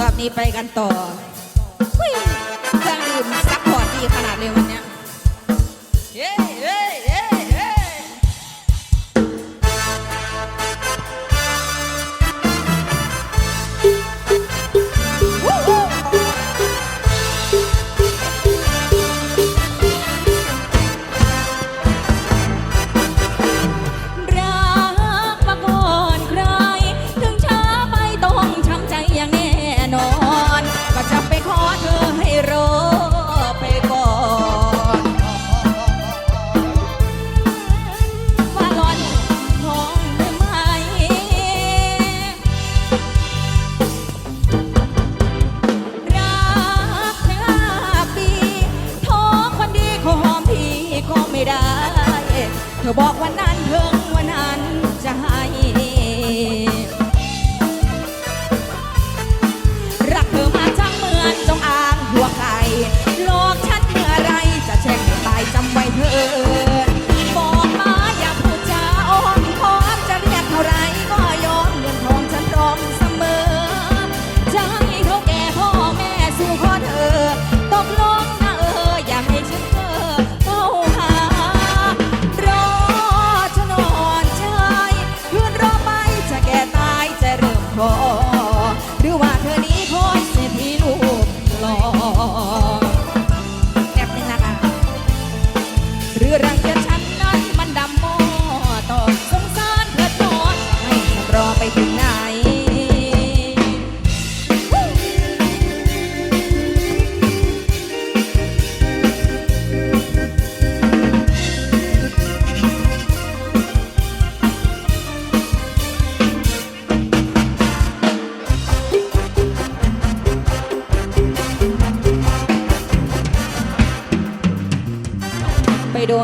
รอบนี้ไปกันต่อเครื่องดื่มซัพพอร์ตดีขนาดเลยวันเนี้ยเย้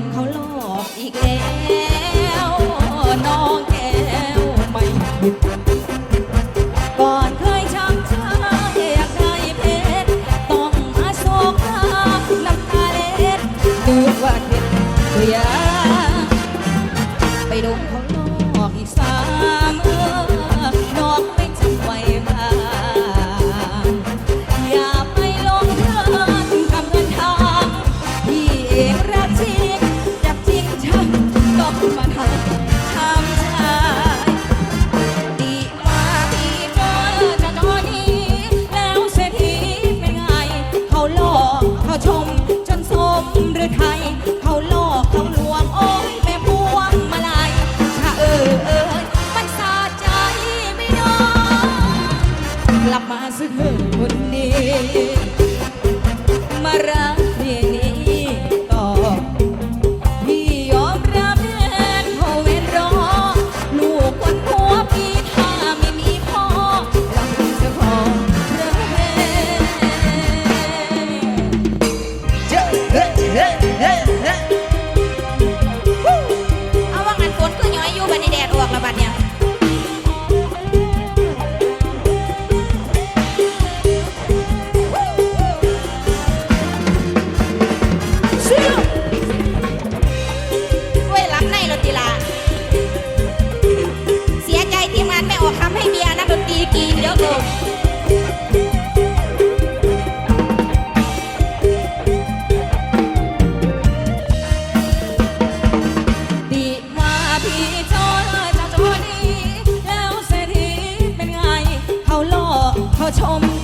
นเขา เธอคนดี มารัก ชม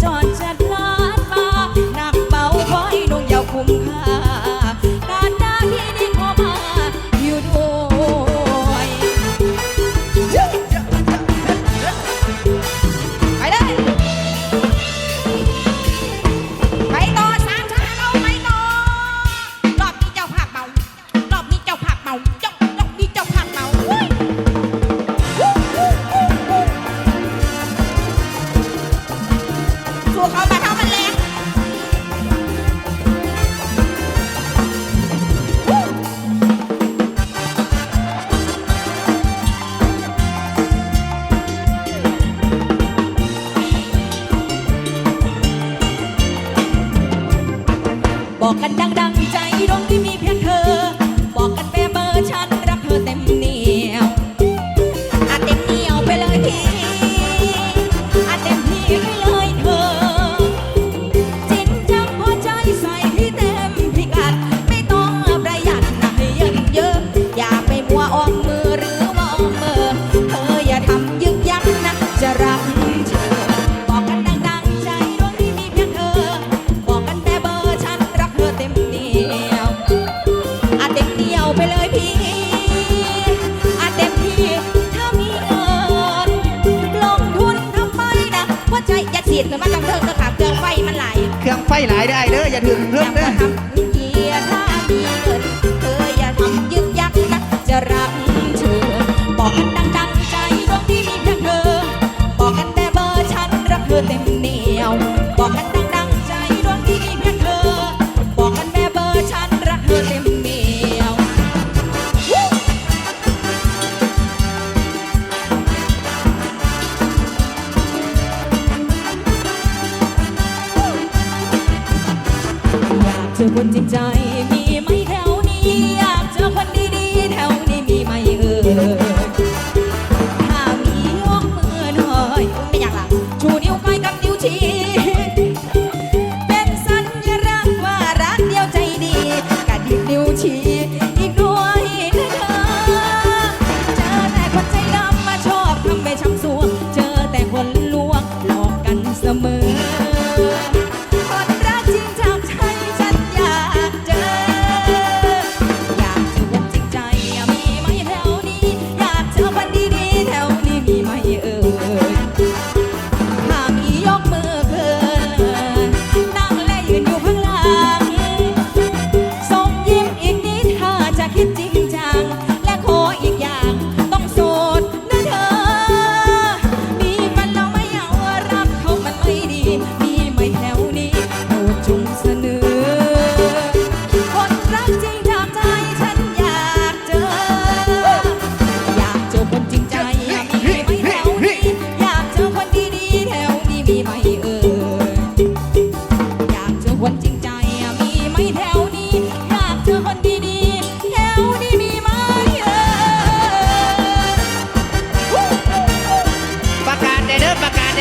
走走。 ดแต่ว่าต้องเทิงก็ขาบเครื่องไฟมันไหลเครื่องไฟไหลได้เลยอย่าถึงเรื่องเด้อ เจอคนจริงใจ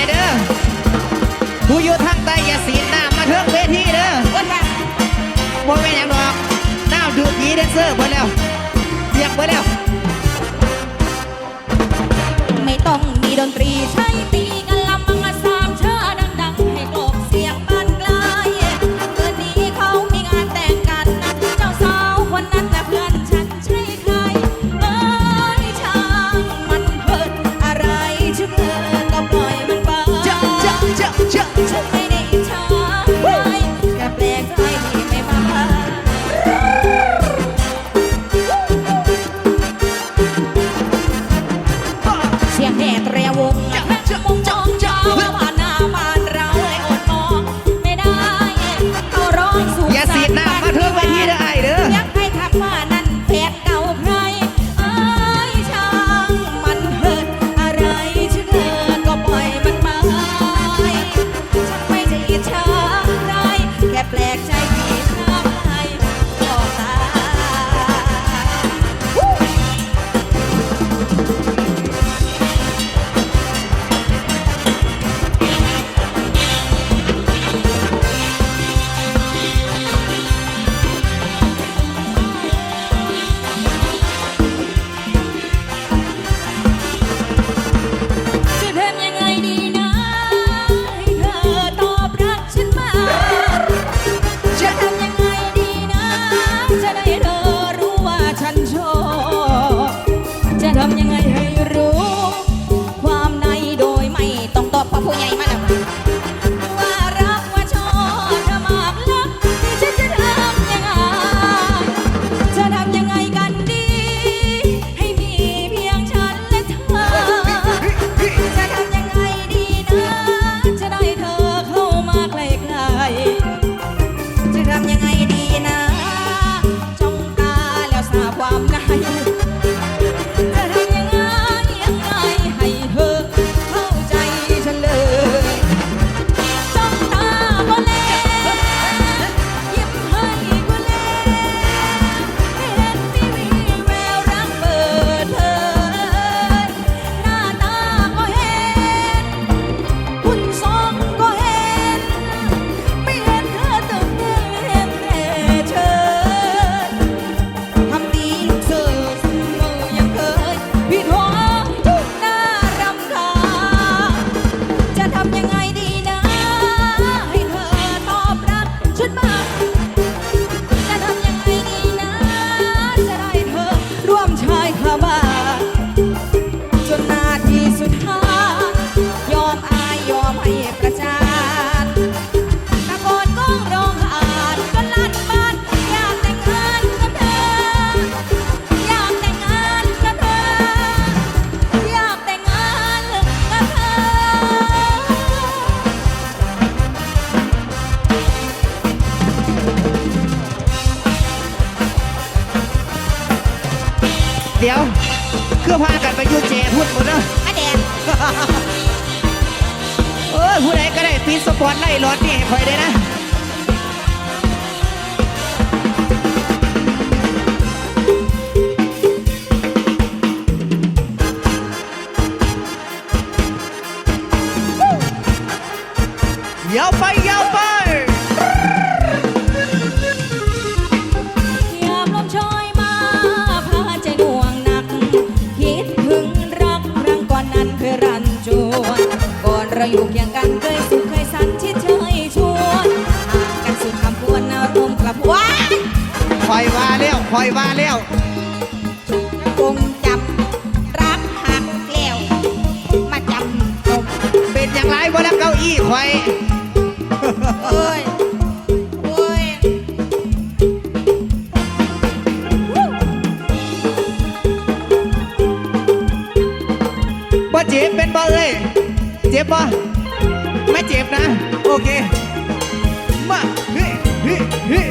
เด้อผู้อยู่ทางใต้อย่าสีหน้ามาเทิงเวทีเด้อโอ้ยบ่แม่นหยังดอกน้าดูดีเดนเซอร์ไปแล้วเรียกไปแล้ว ไม่ต้องมีดนตรีใช้ปี เพื่อพากันไปยูเจพูดหมดแล้วมาแดงเออผู้ใดก็ได้ปีสปอร์ตไล่รถนี่ให้คอยได้นะเดี๋ยวไป คอยว่าแล้วคงจำรักหักแล้ว มาจำตมเป็นอย่างไรบ่แล้วเก้าอี้คอยเอ้ยโอ้ยบ่เจ็บเป็นบ่เอ้ยเจ็บบ่ไม่เจ็บนะ โอเค มาเฮ้เฮ้เฮ้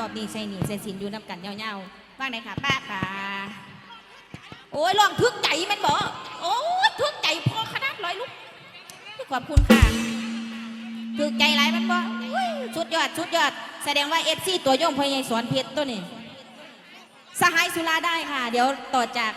รอบนี้ใช่นี่ใส่สินอยู่น้ำกันเงาๆว่างไหนค่ะป้าค่ะโอ้ยลองทึกใจมันบอกโอ้ยทึกใจพอขนาดร้อยลูกขอบคุณค่ะทึกใจายมันบอกชุดยอดชุดยอด แสดงว่าเอซี่ตัวย่อมพยายสอนเพชรตัวนี้สหายสุราได้ค่ะ เดี๋ยวต่อจาก